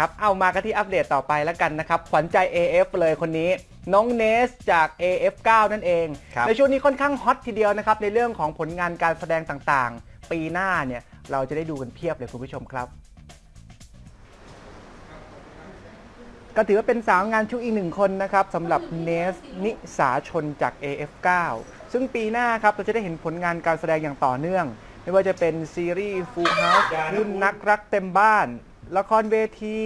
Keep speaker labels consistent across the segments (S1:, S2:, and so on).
S1: ครับเอามากันที่อัปเดตต่อไปแล้วกันนะครับ ขวัญใจ AF เลยคนนี้ น้องเนสจาก AF9 นั่นเอง
S2: ครับ
S1: ในช่วงนี้ค่อนข้างฮอตทีเดียวนะครับ ในเรื่องของผลงานการแสดงต่างๆ ปีหน้าเนี่ย เราจะได้ดูกันเพียบเลยคุณผู้ชมครับ ก็ถือว่าเป็นสาวงานชุกอีกหนึ่งคนนะครับสำหรับเนสนิสาชนจาก AF9 ซึ่งปีหน้าครับเราจะได้เห็นผลงานการแสดงอย่างต่อเนื่อง ไม่ว่าจะเป็นซีรีส์ Full House รุ่นนักรักเต็มบ้าน ละครเวที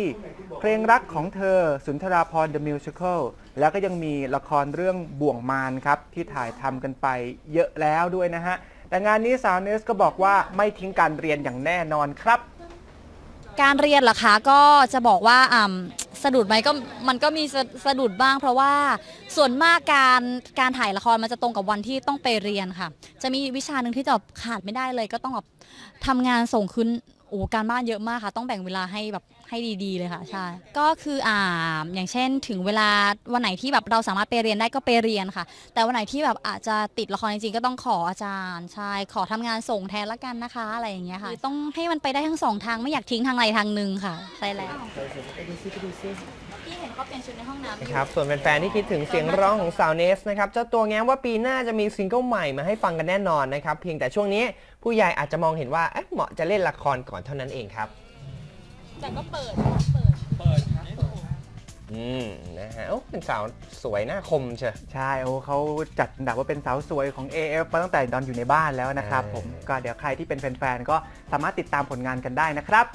S1: เพลงรักของเธอ สุนทราพร The Musical แล้วก็ยังมีละครเรื่องบ่วงมารครับ ที่ถ่ายทำกันไปเยอะแล้วด้วยนะฮะ แต่งานนี้สาวเนสก็บอกว่าไม่ทิ้งการเรียนอย่างแน่นอนครับ
S3: การเรียนเหรอคะก็จะบอกว่าอ่าสะดุดไหมก็มันก็มีสะสะดุดบ้าง เพราะว่าส่วนมากการการถ่ายละครมันจะตรงกับวันที่ต้องไปเรียนค่ะ จะมีวิชาหนึ่งที่จะแบบขาดไม่ได้เลย ก็ต้องแบบทำงานส่งคืน โอ้การบ้านเยอะมากค่ะ ต้องแบ่งเวลาให้แบบให้ดีๆเลยค่ะใช่ก็คืออ่าอย่างเช่นถึงเวลาวันไหนที่แบบเราสามารถไปเรียนได้ก็ไปเรียนค่ะ แต่วันไหนที่แบบอาจจะติดละครจริงๆก็ต้องขออาจารย์ใช่ขอทำงานส่งแทนละกันนะคะ อะไรอย่างเงี้ยค่ะต้องให้มันไปได้ทั้งสองทางไม่อยากทิ้งทางใดทางหนึ่งค่ะใช่แล้วพี่เห็นเขาเปลี่ยนชุดในห้องน้ำอยู่
S2: นะครับส่วนแฟนๆที่คิดถึงเสียงร้องของสาวเนสนะครับเจ้าตัวแง้มว่าปีหน้าจะมีซิงเกิลใหม่มาให้ฟังกันแน่นอนนะครับเพียงแต่ช่วงนี้ ผู้ใหญ่อาจจะมองเห็นว่าเอ๊ะเหมาะจะเล่นละครก่อนเท่านั้นเองครับ
S3: แต่ก็เปิดเปิด
S2: อืมนะฮะโอ้เป็นสาวสวยหน้าคมเชียว
S1: ใช่โอ้เขาจัดอันดับว่าเป็นสาวสวยของ AF มาตั้งแต่ตอนอยู่ในบ้านแล้วนะครับ
S2: เออ
S1: ผมก็เดี๋ยวใครที่เป็นแฟนๆก็สามารถติดตามผลงานกันได้นะครับ